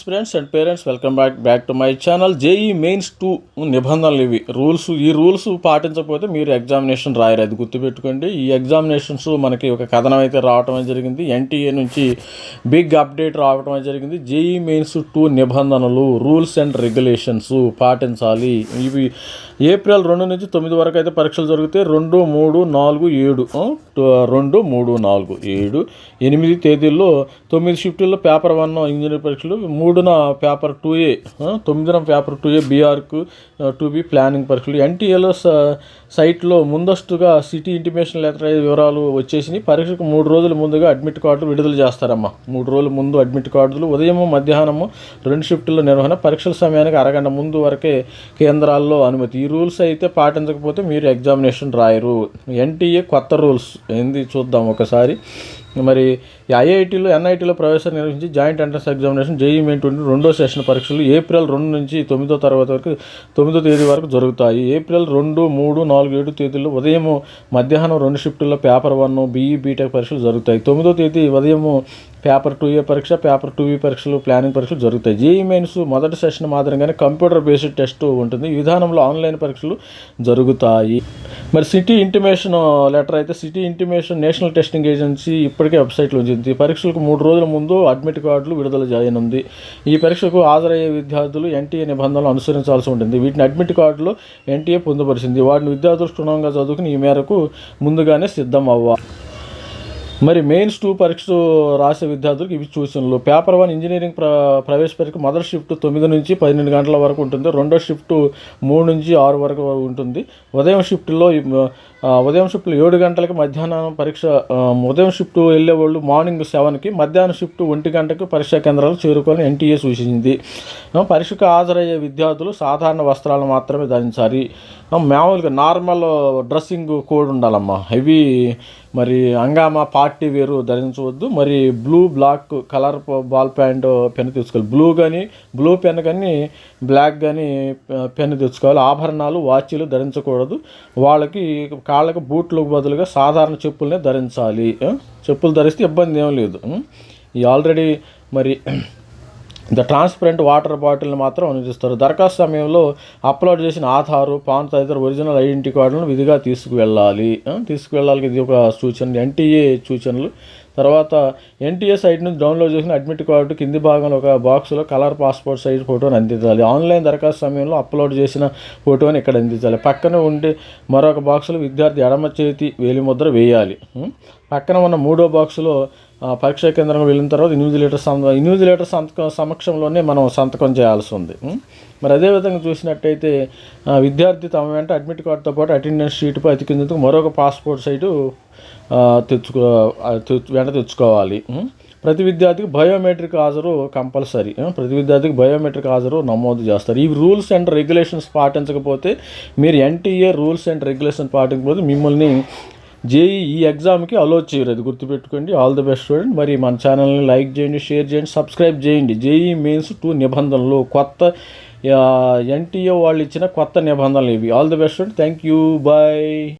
Students and parents welcome back back to my channel JEE mains two నిబంధనలు ఇవి. Rules ఈ rules పాటించకపోతే మీరు ఎగ్జామినేషన్ రాయరు. అది గుర్తుపెట్టుకోండి. ఈ ఎగ్జామినేషన్స్ మనకి ఒక కథనం అయితే రావటం జరిగింది. ఎన్టీఏ నుంచి బిగ్ అప్డేట్ రావటం జరిగింది. జేఈ మెయిన్స్ టూ నిబంధనలు రూల్స్ అండ్ రెగ్యులేషన్స్ పాటించాలి. ఇవి ఏప్రిల్ రెండు నుంచి తొమ్మిది వరకు అయితే పరీక్షలు జరిగితే రెండు మూడు నాలుగు ఏడు రెండు మూడు నాలుగు ఏడు ఎనిమిది తేదీల్లో తొమ్మిది షిఫ్టుల్లో పేపర్ వన్ ఇంజనీరింగ్ పరీక్షలు మూడున పేపర్ టూ ఏ తొమ్మిదిన పేపర్ టూ ఏ బీఆర్కు టూ బి ప్లానింగ్ పరీక్షలు ఎన్టీఏలో సైట్లో ముందస్తుగా సిటీ ఇంటిమేషన్ లెటర్ వివరాలు వచ్చేసినాయి. పరీక్షకు మూడు రోజుల ముందుగా అడ్మిట్ కార్డులు విడుదల చేస్తారమ్మా. మూడు రోజుల ముందు అడ్మిట్ కార్డులు ఉదయం మధ్యాహ్నము రెండు షిఫ్టుల నిర్వహణ పరీక్షల సమయానికి అరగంట ముందు వరకే కేంద్రాల్లో అనుమతి. ఈ రూల్స్ అయితే పాటించకపోతే మీరు ఎగ్జామినేషన్ రాయరు. ఎన్టీఏ కొత్త రూల్స్. ఏంది చూద్దాం ఒకసారి. మరి ఐఐటీలో ఎన్ఐటీలో ప్రవేశం నిర్వహించి joint entrance examination JEE main twenty రెండో సెషన్ పరీక్షలు ఏప్రిల్ రెండు నుంచి తొమ్మిదో తరగతి వరకు తొమ్మిదో తేదీ వరకు జరుగుతాయి. ఏప్రిల్ రెండు మూడు నాలుగు ఏడు తేదీల్లో ఉదయం మధ్యాహ్నం రెండు షిఫ్టుల్లో పేపర్ వన్ బీఈ బీటెక్ పరీక్షలు జరుగుతాయి. తొమ్మిదో తేదీ ఉదయం పేపర్ టూ ఏ పరీక్ష పేపర్ టూ బి పరీక్షలు ప్లానింగ్ పరీక్షలు జరుగుతాయి. జేఈ మెయిన్స్ మొదటి సెషన్ మాదిరిగానే కంప్యూటర్ బేస్డ్ టెస్ట్ ఉంటుంది. ఈ విధానంలో ఆన్లైన్ పరీక్షలు జరుగుతాయి. మరి సిటీ ఇంటిమేషన్ లెటర్ అయితే city intimation national testing agency ఇప్పటికే వెబ్సైట్లో ఉంచింది పరీక్షలకు మూడు రోజుల ముందు అడ్మిట్ కార్డులు విడుదల చేయనుంది ఈ పరీక్షకు హాజరయ్యే విద్యార్థులు ఎన్టీఏ నిబంధనలు అనుసరించాల్సి ఉంటుంది. వీటిని అడ్మిట్ కార్డులు ఎన్టీఏ పొందుపరిచింది. వాటిని విద్యార్థులు క్షుణ్ణంగా చదువుకుని ఈ మేరకు ముందుగానే సిద్ధం అవ్వాలి మరి మెయిన్స్ టూ పరీక్షలు రాసే విద్యార్థులకు ఇవి సూచనలు. పేపర్ వన్ ఇంజనీరింగ్ ప్ర ప్రవేశ పరీక్ష మొదటి షిఫ్ట్ తొమ్మిది నుంచి పన్నెండు గంటల వరకు ఉంటుంది. రెండో షిఫ్ట్ మూడు నుంచి ఆరు వరకు ఉంటుంది. ఉదయం షిఫ్ట్లో ఉదయం షిఫ్ట్లు ఏడు గంటలకి మధ్యాహ్నం పరీక్ష ఉదయం షిఫ్ట్ వెళ్ళే వాళ్ళు మార్నింగ్ సెవెన్కి మధ్యాహ్నం షిఫ్ట్ ఒంటి గంటకు పరీక్షా కేంద్రాలు చేరుకోవాలని ఎన్టీఏ సూచించింది పరీక్షకు హాజరయ్యే విద్యార్థులు సాధారణ వస్త్రాలు మాత్రమే ధరించాలి. మామూలుగా నార్మల్ డ్రెస్సింగ్ కోడ్ ఉండాలమ్మా. హెవీ మరి అంగామా పార్టీ వేరు ధరించవద్దు. మరి blue black colour ball pant pen తెచ్చుకోవాలి బ్లూ కానీ బ్లూ పెన్ కానీ బ్లాక్ కానీ పెన్ తెచ్చుకోవాలి ఆభరణాలు వాచీలు ధరించకూడదు. వాళ్ళకి కాళ్ళకు బూట్లకు బదులుగా సాధారణ చెప్పులనే ధరించాలి. చెప్పులు ధరిస్తే ఇబ్బంది ఏం లేదు. ఈ ఆల్రెడీ మరి ద ట్రాన్స్పరెంట్ వాటర్ బాటిల్ని మాత్రం అనుమతిస్తారు. దరఖాస్తు సమయంలో అప్లోడ్ చేసిన ఆధారు పాన్ తదితర ఒరిజినల్ ఐడెంటిటీ కార్డులను విధిగా తీసుకువెళ్ళాలి. తీసుకువెళ్ళాలి. ఇది ఒక సూచన. ఎన్టీఏ సూచనలు తర్వాత ఎన్టీఏ సైట్ నుంచి డౌన్లోడ్ చేసిన అడ్మిట్ కార్డు కింది భాగంలో ఒక బాక్స్లో కలర్ పాస్పోర్ట్ సైజ్ ఫోటోని అందించాలి. ఆన్లైన్ దరఖాస్తు సమయంలో అప్లోడ్ చేసిన ఫోటోని ఇక్కడ అందించాలి. పక్కన ఉండే మరొక బాక్స్లో విద్యార్థి ఎడమ చేతి వేలిముద్ర వేయాలి. పక్కన ఉన్న మూడో బాక్సులో పరీక్షా కేంద్రం వెళ్ళిన తర్వాత ఎనిమిది లీటర్ సం ఎనిమిది లీటర్ సంతకం సమక్షంలోనే మనం సంతకం చేయాల్సి ఉంది. మరి అదేవిధంగా చూసినట్టయితే విద్యార్థి తమ వెంట అడ్మిట్ కార్డుతో పాటు అటెండెన్స్ షీట్పై అతికించేందుకు మరొక పాస్పోర్ట్ సైటు తెచ్చుకో తెచ్చు- వెంట తెచ్చుకోవాలి. ప్రతి విద్యార్థికి బయోమెట్రిక్ హాజరు కంపల్సరీ. ప్రతి విద్యార్థికి బయోమెట్రిక్ హాజరు నమోదు చేస్తారు. ఈ రూల్స్ అండ్ రెగ్యులేషన్స్ పాటించకపోతే మీరు ఎన్టీఏ రూల్స్ అండ్ రెగ్యులేషన్ పాటించకపోతే మిమ్మల్ని జేఈ ఈ ఎగ్జామ్కి అలో చేయరు అది గుర్తుపెట్టుకోండి. ఆల్ ది బెస్ట్ స్టూడెంట్ మరి మన ఛానల్ని లైక్ చేయండి షేర్ చేయండి సబ్స్క్రైబ్ చేయండి. జేఈ మెయిన్స్ టూ నిబంధనలు. కొత్త ఎన్టీఏ వాళ్ళు ఇచ్చిన కొత్త నిబంధనలు ఇవి. All the best student thank you bye